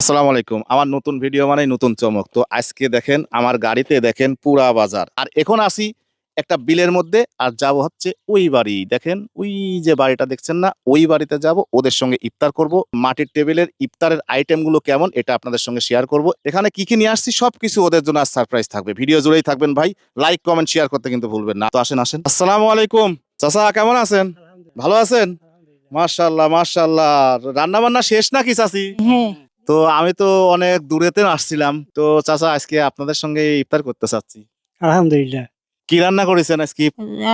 আসসালামু আলাইকুম। আমার নতুন ভিডিও মানে নতুন চমক। তো আজকে দেখেন আমার গাড়িতে দেখেন পুরা বাজার। আর এখন আসি একটা বিলের মধ্যে আর যাব হচ্ছে ওই বাড়ি। দেখেন ওই যে বাড়িটা দেখছেন না ওই বাড়িতে যাব ওদের সঙ্গে ইফতার করব। মাটির টেবিলের ইফতারের আইটেমগুলো কেমন এটা আপনাদের সঙ্গে শেয়ার করব। এখানে কি কি নিয়ে আসছি সবকিছু ওদের জন্য আর সারপ্রাইজ থাকবে। ভিডিও জুড়েই থাকবেন ভাই লাইক কমেন্ট শেয়ার করতে কিন্তু ভুলবেন না। তো আসেন আসেন। আসসালামু আলাইকুম। চাচা কেমন আছেন? ভালো আছেন? মাশাল্লাহ মাশাল্লাহ রান্না বান্না শেষ নাকি চাচি? হ্যাঁ। তো আমি তো অনেক দূরেতে আসছিলাম। তো চাচা আজকে আপনাদের সঙ্গে ইফতার করতে চাচ্ছি। আলহামদুলিল্লাহ। কি রান্না করেছেন আজকে?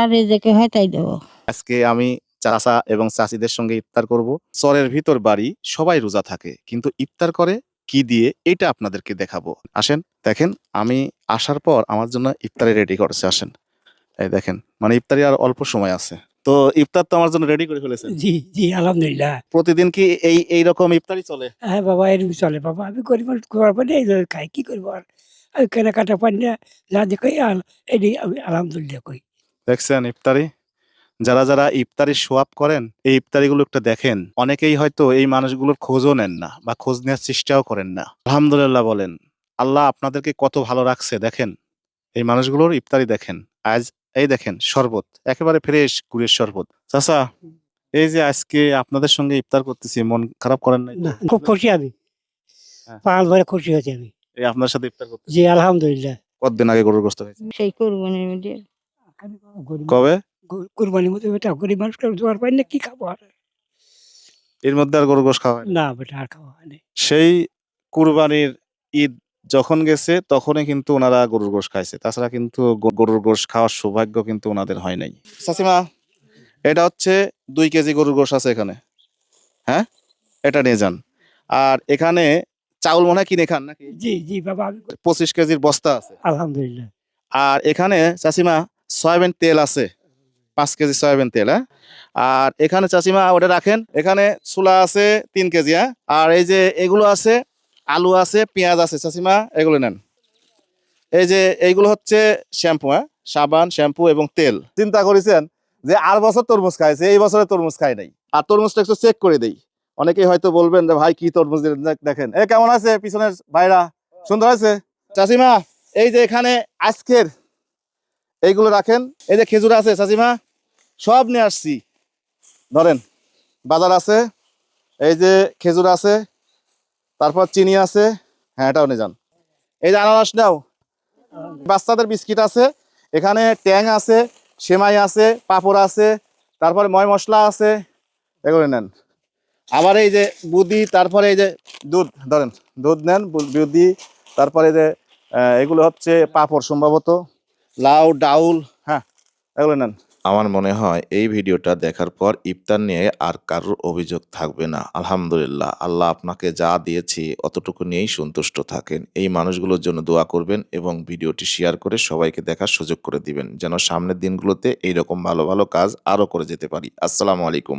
আর যেকে হয় তাই দেবো। আজকে আমি চাচা এবং চাচিদের সঙ্গে ইফতার করব। চরের ভিতর বাড়ি সবাই রোজা থাকে কিন্তু ইফতার করে কি দিয়ে এটা আপনাদেরকে দেখাবো। আসেন দেখেন আমি আসার পর আমার জন্য ইফতারি রেডি করছে আসেন। এই দেখেন মানে ইফতারি আর অল্প সময় আছে। তো ইফতার তো আমার জন্য রেডি করে ফেলেছেন। জি জি আলহামদুলিল্লাহ। প্রতিদিন কি এই এই রকম ইফতারি চলে? হ্যাঁ বাবা এরকম চলে বাবা। আমি গরিব পরে এই খাই কি করব আর? আমি কেনাকাটা পারি না যা দেখো এটি আমি আলহামদুলিল্লাহ কই দেখছেন ইফতারি? যারা যারা ইফতারি সোয়াব করেন এই ইফতারিগুলো একটু দেখেন। অনেকেই হয়তো এই মানুষগুলোর খোঁজও নেন না বা খোঁজ নেওয়ার চেষ্টাও করেন না। আলহামদুলিল্লাহ বলেন আল্লাহ আপনাদেরকে কত ভালো রাখছে দেখেন। এই মানুষগুলোর ইফতারি দেখেন। আজ এই দেখেন শরবত। একেবারে ফ্রেশ গুড়ের শরবত। চাচা এই যে আজকে আপনাদের সঙ্গে ইফতার করতেছি মন খারাপ করেন নাই না খুব খুশি আমি। হ্যাঁ। পাল ভরে খুশি হয়েছে আমি। এই আপনার সাথে ইফতার করতে জি আলহামদুলিল্লাহ। কতদিন আগে গরুর গোস্ত হয়েছে সেই কোরবানির মধ্যে। কবে? কুরবানির মতো বেটা গরিব মানুষ জোয়ার পাই না কি খাব আর? এর মধ্যে আর গরুর গোস্ত খাওয়া হয় না? বেটা আর খাওয়া হয়নি সেই কুরবানির ঈদ যখন গেছে তখনই কিন্তু ওনারা গরুর গোশ খাইছে। তাছাড়া কিন্তু গরুর গোশ খাওয়ার সৌভাগ্য কিন্তু ওনাদের হয় নাই। চাচিমা এটা হচ্ছে দুই কেজি গরুর গোশ আছে এখানে। হ্যাঁ? এটা নিয়ে যান। আর এখানে চাউল মনে হয় কিনে খান নাকি? জি জি বাবা পঁচিশ কেজির বস্তা আছে। আলহামদুলিল্লাহ। আর এখানে চাচিমা সয়াবিন তেল আছে। পাঁচ কেজি সয়াবিন তেল হ্যাঁ? আর এখানে চাচিমা ওটা রাখেন। এখানে চুলা আছে তিন কেজি হ্যাঁ? আর এই যে এগুলো আছে আলু আছে, পেঁয়াজ আছে, চাচিমা, এগুলো নেন। এই যে এইগুলো হচ্ছে শ্যাম্পু হ্যাঁ? সাবান, শ্যাম্পু এবং তেল। চিন্তা করেছেন যে আর বছর তরমুজ খাইছে, এই বছরে তরমুজ খাই নাই। আর তরমুজটা একটু চেক করে দেই। অনেকেই হয়তো বলবেন যে, ভাই, কি তরমুজ দেখেন। এ, কেমন আছে পিছনের ভাইরা? সুন্দর আছে? চাচিমা, এই যে এখানে আজকের এইগুলো রাখেন। এই যে খেজুর আছে, চাচিমা, সব নিয়ে আসছি। ধরেন, বাজার আছে, এই যে খেজুর আছে তারপর চিনি আছে। হ্যাঁ এটাও নিয়ে যান। এই যে আনারস নাও। বাচ্চাদের বিস্কিট আছে। এখানে ট্যাং আছে, সেমাই আছে, পাপড় আছে, তারপরে ময় মশলা আছে। এগুলো নেন। আবার এই যে বুদি, তারপরে এই যে দুধ, ধরেন, দুধ নেন বুদি, তারপরে যে এগুলো হচ্ছে পাপড় সম্ভবত। লাউ, ডাউল হ্যাঁ এগুলো নেন। আমার মনে হয় এই ভিডিওটা দেখার পর ইফতার নিয়ে আর কারোর অভিযোগ থাকবে না। আলহামদুলিল্লাহ, আল্লাহ আপনাকে যা দিয়েছি অতটুকু নিয়েই সন্তুষ্ট থাকেন। এই মানুষগুলোর জন্য দোয়া করবেন এবং ভিডিওটি শেয়ার করে সবাইকে দেখার সুযোগ করে দিবেন, যেন সামনের দিনগুলোতে এইরকম ভালো ভালো কাজ আরও করে যেতে পারি। আসসালামু আলাইকুম।